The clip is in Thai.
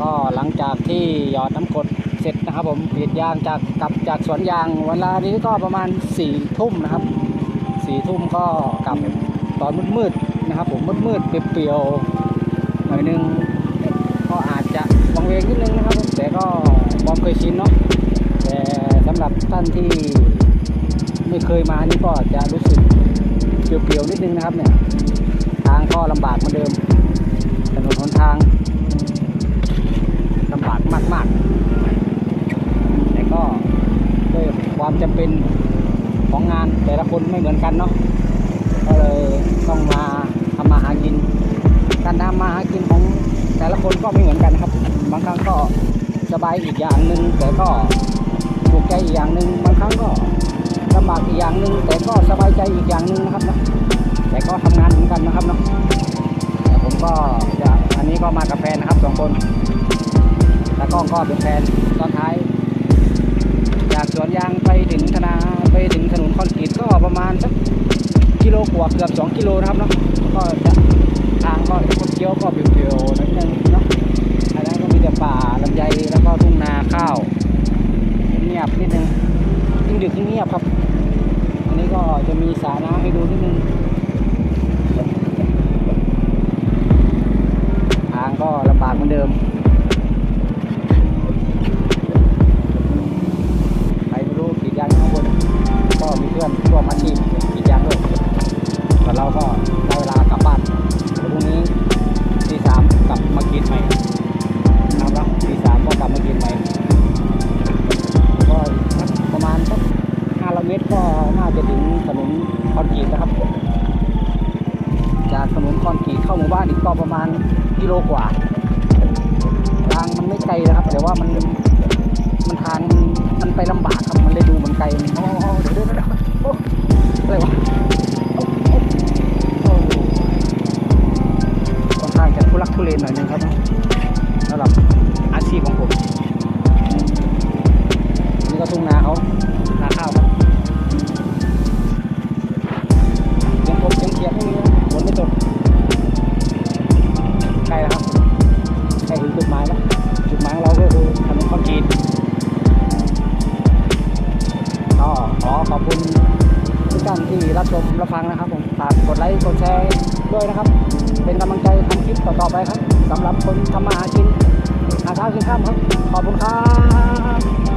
ก็หลังจากที่หยอดน้ำกดเสร็จนะครับ ผมกรีดยางจากกลับจากสวนยางเวลานี้ก็ประมาณสี่ทุ่มนะครับสี่ทุ่มก็กลับตอนมืดๆนะครับ ผมมืดๆเปรียวๆหน่อยนึงก็อาจจะวังเวงนิดนึงนะครับ แต่ก็ความเคยชินเนาะแต่สำหรับท่านที่ไม่เคยมานี่ก็จะรู้สึกเปรียวๆนิดนึงนะครับเนี่ยทางก็ลำบากเหมือนเดิมถนนหนทางลำบากมากๆ แต่ก็ด้วย ความจำเป็นของงานแต่ละคนไม่เหมือนกันเนาะก็เลยต้องมาทำมาหากิน การทำมาหากินของแต่ละคนก็ไม่เหมือนกันครับ บางครั้งก็สบายอีกอย่างหนึ่งแต่ก็ถูกใจอีกอย่างหนึ่งบางครั้งก็ลำบากอีกอย่างหนึ่งแต่ก็สบายใจอีกอย่างหนึ่งนะครับเนาะแต่ก็ทำงานเหมือนกันนะครับเนาะแต่ผมก็จะอันนี้ก็มากับแฟนนะครับสองคนแล้วก็ก็เป็นแฟนตอนท้าย กว่าเกือบสองกิโลนะครับเนาะก็จะทางก็คดเคี้ยวก็เปียวๆนิดนึงเนาะอันนั้นก็มีแต่ป่าลำไยแล้วก็ทุ่งนาข้าวเงียบนิดนึงยิ่งดึกยิ่งเงียบครับ อันนี้ก็จะมีสาน้ำให้ดูนิดนึงทางก็ลำบากเหมือนเดิมใครไม่รู้กรีดยางข้างบนก็มีเพื่อนร่วมอาชีพ ได้เวลากลับบ้านเดี๋ยวพรุ่งนี้ตีสามกลับมากรีดใหม่นะครับตีสามก็กลับมากรีดใหม่ก็ประมาณสักห้าร้อยเมตรก็น่าจะถึงถนนคอนกรีตนะครับ จากถนนคอนกรีตเข้าหมู่บ้านอีกก็ประมาณกิโลกว่าทางมันไม่ไกลนะครับ แต่ว่ามันมันทางมันไปลำบากครับมันเลยดูเหมือนไกลมันโอ้เดี๋ยวเดี๋ยว ลักทุเลหน่อยนึงครับสำหรับ ชมรับฟังนะครับผมฝากกดไลค์กดแชร์ด้วยนะครับ เป็นกำลังใจทำคลิปต่อๆไปครับสำหรับคนทำมาหากินหาเช้ากินข้ามครับ ขอบคุณครับ